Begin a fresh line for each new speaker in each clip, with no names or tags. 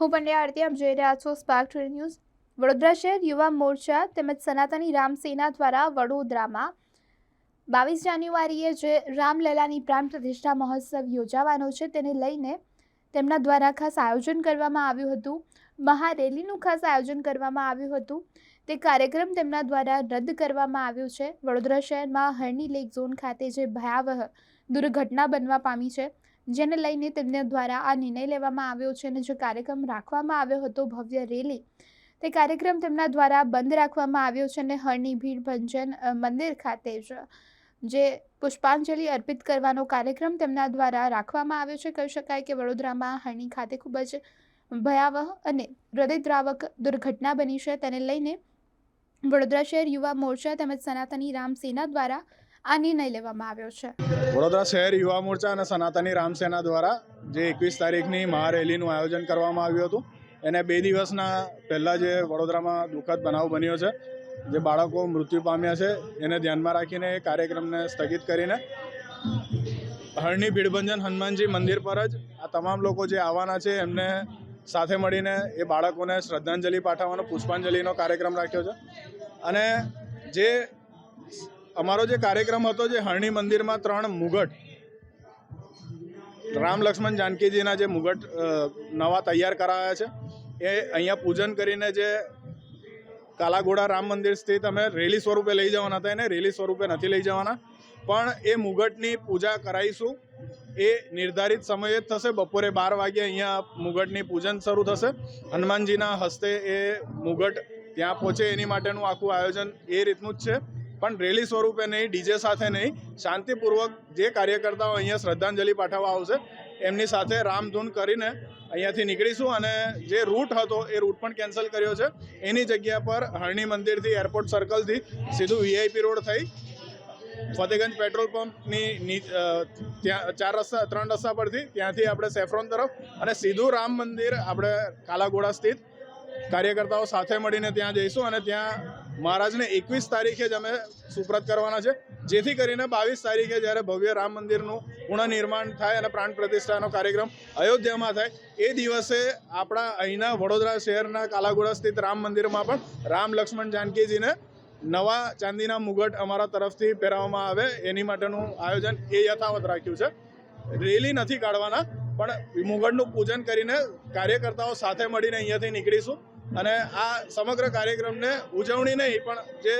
હું પંડ્યા આરતી, આપ જોઈ રહ્યા છો સ્પાર્ક ટુડે ન્યૂઝ વડોદરા શહેર યુવા મોરચા તેમજ સનાતની રામ સેના દ્વારા વડોદરામાં બાવીસ જાન્યુઆરીએ જે રામલલાની પ્રાણ પ્રતિષ્ઠા મહોત્સવ યોજાવાનો છે, તેને લઈને તેમના દ્વારા ખાસ આયોજન કરવામાં આવ્યું હતું. મહારેલીનું ખાસ આયોજન કરવામાં આવ્યું હતું. તે કાર્યક્રમ તેમના દ્વારા રદ કરવામાં આવ્યો છે. વડોદરા શહેરમાં હરણી લેક ઝોન ખાતે જે ભયાવહ દુર્ઘટના બનવા પામી છે જેને લઈને તેમના દ્વારા આ નિર્ણય લેવામાં આવ્યો છે અને જે કાર્યક્રમ રાખવામાં આવ્યો હતો ભવ્ય રેલી, તે કાર્યક્રમ તેમના દ્વારા બંધ રાખવામાં આવ્યો છે અને હરની ભીડ ભંજન મંદિર ખાતે જ, જે પુષ્પાંજલિ અર્પિત કરવાનો કાર્યક્રમ તેમના દ્વારા રાખવામાં આવ્યો છે. કહી શકાય કે વડોદરામાં હરણી ખાતે ખૂબ જ ભયાવહ અને હૃદયદ્રાવક દુર્ઘટના બની છે. તેને લઈને વડોદરા શહેર યુવા મોરચા તેમજ સનાતની રામ સેના દ્વારા આ નિર્ણય લેવામાં આવ્યો છે.
વડોદરા શહેર યુવા મોરચા અને સનાતની રામસેના દ્વારા જે એકવીસ તારીખની મહારેલીનું આયોજન કરવામાં આવ્યું હતું, એને બે દિવસના પહેલાં જે વડોદરામાં દુઃખદ બનાવ બન્યો છે, જે બાળકો મૃત્યુ પામ્યા છે, એને ધ્યાનમાં રાખીને એ કાર્યક્રમને સ્થગિત કરીને હરણી ભીડભંજન હનુમાનજી મંદિર પર જ આ તમામ લોકો જે આવવાના છે, એમને સાથે મળીને એ બાળકોને શ્રદ્ધાંજલિ પાઠવવાનો, પુષ્પાંજલિનો કાર્યક્રમ રાખ્યો છે. અને જે અમારો જે કાર્યક્રમ હતો જે હરણી મંદિરમાં ત્રણ મુગટ, રામ લક્ષ્મણ જાનકીજીના જે મુગટ નવા તૈયાર કરાયા છે, એ અહીંયા પૂજન કરીને જે કાલાઘોડા રામ મંદિર સ્થિત અમે રેલી સ્વરૂપે લઈ જવાના હતા, એને રેલી સ્વરૂપે નથી લઈ જવાના. પણ એ મુગટની પૂજા કરાવીશું એ નિર્ધારિત સમયે જ થશે, બપોરે બાર વાગે અહીંયા મુગટની પૂજન શરૂ થશે. હનુમાનજીના હસ્તે એ મુગટ ત્યાં પહોંચે, એની માટેનું આખું આયોજન એ રીતનું જ છે. પણ રેલી સ્વરૂપે નહીં, ડીજે સાથે નહીં, શાંતિપૂર્વક જે કાર્યકર્તાઓ અહીંયા શ્રદ્ધાંજલિ પાઠવવા આવશે, એમની સાથે રામધૂન કરીને અહીંયાથી નીકળીશું અને જે રૂટ હતો એ રૂટ પણ કેન્સલ કર્યો છે. એની જગ્યા પર હરણી મંદિરથી એરપોર્ટ સર્કલથી સીધું વીઆઈપી રોડ થઈ ફતેગંજ પેટ્રોલ પંપની ત્યાં ચાર રસ્તા, ત્રણ રસ્તા પરથી ત્યાંથી આપણે સેફ્રોન તરફ અને સીધું રામ મંદિર આપણે કાલાઘોડા સ્થિત કાર્યકર્તાઓ સાથે મળીને ત્યાં જઈશું અને ત્યાં મહારાજને એકવીસ તારીખે જ અમે સુપ્રત કરવાના છે. જેથી કરીને બાવીસ તારીખે જ્યારે ભવ્ય રામ મંદિરનું પુનઃનિર્માણ થાય અને પ્રાણ પ્રતિષ્ઠાનો કાર્યક્રમ અયોધ્યામાં થાય, એ દિવસે આપણા અહીંના વડોદરા શહેરના કાલાગુડા સ્થિત રામ મંદિરમાં પણ રામ લક્ષ્મણ જાનકીજીને નવા ચાંદીના મુગટ અમારા તરફથી પહેરાવવામાં આવે, એની માટેનું આયોજન એ યથાવત રાખ્યું છે. રેલી નથી કાઢવાના, પણ મુગટનું પૂજન કરીને કાર્યકર્તાઓ સાથે મળીને અહીંયાથી નીકળીશું. અને આ સમગ્ર કાર્યક્રમને ઉજવણી નહીં, પણ જે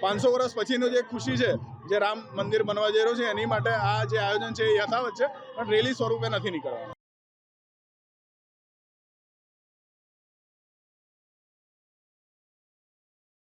પાંચસો વર્ષ પછીનું જે ખુશી છે, જે રામ મંદિર બનવા જઈ રહ્યું છે, એની માટે આ જે આયોજન છે એ યથાવત છે, પણ રેલી સ્વરૂપે નથી નીકળવાનું.